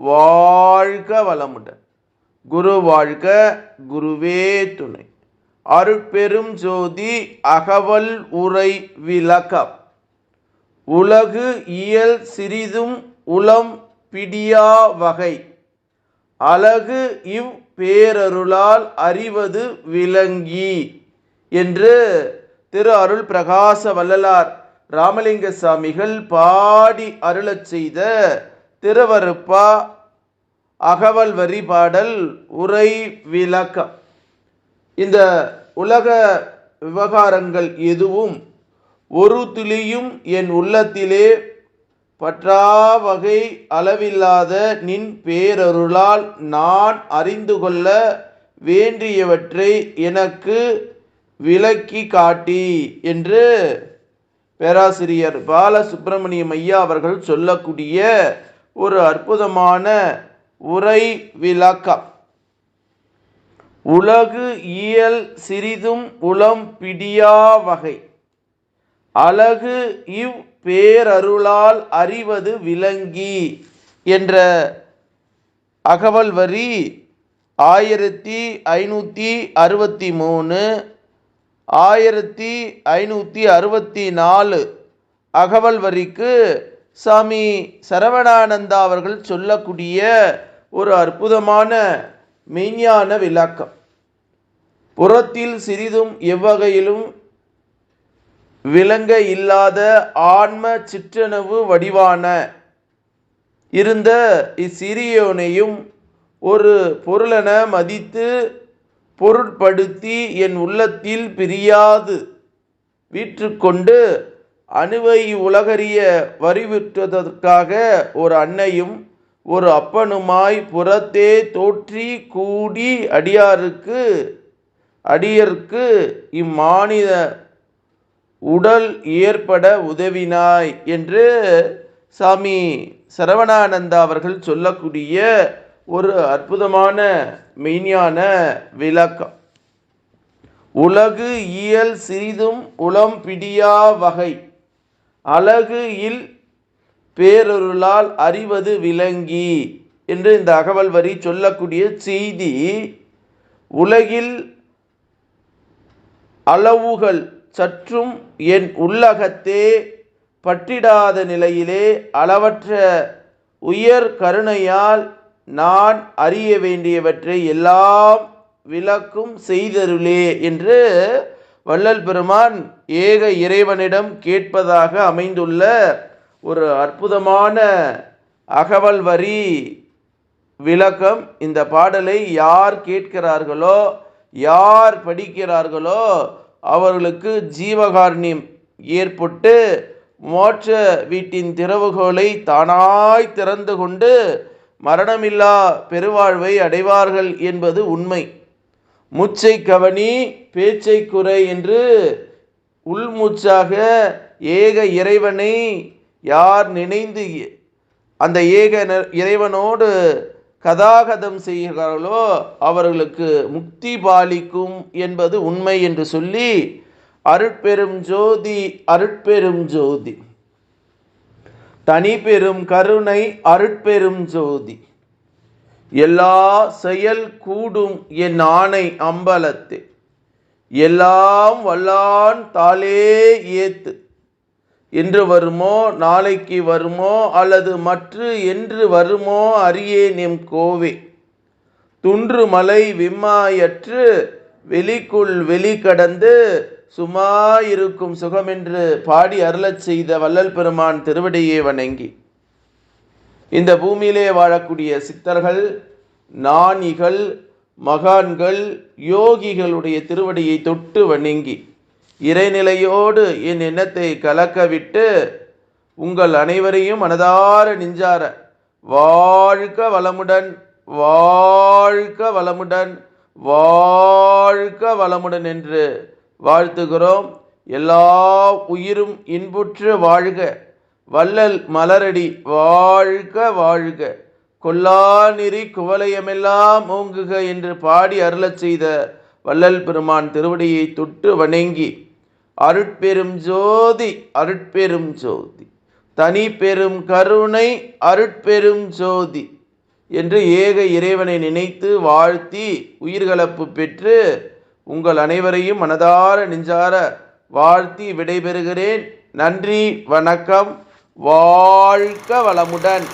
வாழ்க வளமுடன். குரு வாழ்க குருவே துணை. அருட்பெரும் ஜோதி அகவல் உரை விளக்கம். உலகு இயல் சிறிதும் உளம் பிடியா வகை. அழகு இவ் பேரருளால் அறிவது விளங்கி என்று திரு அருள் பிரகாச வள்ளலார் ராமலிங்க சாமிகள் பாடி அருளச் செய்த திருவருப்பா அகவல் வரி பாடல் உரை விளக்கம். இந்த உலக விவகாரங்கள் எதுவும் ஒரு துளியும் என் உள்ளத்திலே பற்றாவகை அளவில்லாத நின் பேரருளால் நான் அறிந்து கொள்ள வேண்டியவற்றை எனக்கு விளக்கி காட்டி என்று பேராசிரியர் பாலசுப்பிரமணியம் ஐயா அவர்கள் சொல்லக்கூடிய ஒரு அற்புதமான உரை விளக்கம். உலகு இயல் சிறிதும் உளம் பிடியா வகை. அழகு இவ் பேரருளால் அறிவது விளங்கி என்ற அகவல் வரி ஆயிரத்தி ஐநூற்றி அறுபத்தி மூணு ஆயிரத்தி ஐநூற்றி அறுபத்தி நாலு அகவல் வரிக்கு சாமி சரவணானந்தா அவர்கள் சொல்லக்கூடிய ஒரு அற்புதமான மெய்ஞான விளக்கம். புறத்தில் சிறிதும் எவ்வகையிலும் விளங்க இல்லாத ஆன்ம சிற்றனவு வடிவான இருந்த இச்சிறியோனையும் ஒரு பொருளென மதித்து பொருட்படுத்தி என் உள்ளத்தில் பிரியாது. வீற்றுக்கொண்டு அணுவை உலகறிய வரிவிற்றதற்காக ஒரு அன்னையும் ஒரு அப்பனுமாய் புறத்தே தோற்றி கூடி அடியாருக்கு அடியர்க்கு இம்மானித உடல் ஏற்பட உதவினாய் என்று சாமி சரவணானந்தா அவர்கள் சொல்லக்கூடிய ஒரு அற்புதமான மெய்ஞான விளக்கம். உலகு இயல் சிறிதும் உளம் பிடியா வகை. அழகு இல் பேரொருளால் அறிவது விளங்கி என்று இந்த அகவல் வரி சொல்லக்கூடிய செய்தி உலகில் அளவுகள் சற்றும் என் உள்ளகத்தே பற்றிடாத நிலையிலே அளவற்ற உயர் கருணையால் நான் அறிய வேண்டியவற்றை எல்லாம் விளக்கும் செய்தருளே என்று வள்ளல் பெருமான் ஏக இறைவனிடம் கேட்பதாக அமைந்துள்ள ஒரு அற்புதமான அகவல் வரி விளக்கம் இந்த பாடலை யார் கேட்கிறார்களோ யார் படிக்கிறார்களோ அவர்களுக்கு ஜீவகாருண்யம் ஏற்பட்டு மோட்ச வீட்டின் திறவுகோலை தானாய் திறந்து கொண்டு மரணமில்லா பெருவாழ்வை அடைவார்கள் என்பது உண்மை. மூச்சை கவனி பேச்சை குறை என்று உள்மூச்சாக ஏக இறைவனை யார் நினைந்து அந்த ஏக இறைவனோடு கதாகதம் செய்கிறார்களோ அவர்களுக்கு முக்தி பாலிக்கும் என்பது உண்மை என்று சொல்லி அருட்பெரும் ஜோதி அருட்பெரும் ஜோதி. தனி பெரும் கருணை அருட்பெரும் ஜோதி. எல்லா செயல் கூடும் என் ஆணை அம்பலத்து. எல்லாம் வல்லான் தாளே ஏத்து. என்று வருமோ நாளைக்கு வருமோ அல்லது மற்று என்று வருமோ அறியே நிம் கோவே. துன்று மலை விம்மாயற்று வெளிக்குள் வெளி கடந்து சுமாயிருக்கும் இருக்கும் சுகமென்று பாடி அருளச் செய்த வள்ளல் பெருமான் திருவடியை வணங்கி. இந்த பூமியிலே வாழக்கூடிய சித்தர்கள் ஞானிகள் மகான்கள் யோகிகளுடைய திருவடியை தொட்டு வணங்கி இறைநிலையோடு என் எண்ணத்தை கலக்கவிட்டு உங்கள் அனைவரையும் மனதார நெஞ்சார வாழ்க வளமுடன் வாழ்க வளமுடன் வாழ்க வளமுடன் என்று வாழ்த்துகிறோம். எல்லா உயிரும் இன்புற்று வாழ்க. வள்ளல் மலரடி வாழ்க வாழ்க! கொல்லாநிறி குவலயமெல்லாம் ஓங்குக என்று பாடி அருளச் செய்த வள்ளல் பெருமான் திருவடியை தொட்டு வணங்கி அருட்பெரும் ஜோதி அருட்பெரும் ஜோதி! தனி பெரும் கருணை அருட்பெரும் ஜோதி! என்று ஏக இறைவனை நினைத்து வாழ்த்தி உயிர்கலப்பு பெற்று உங்கள் அனைவரையும் மனதார நெஞ்சார வாழ்த்தி விடைபெறுகிறேன். நன்றி வணக்கம். வாழ்க வளமுடன்.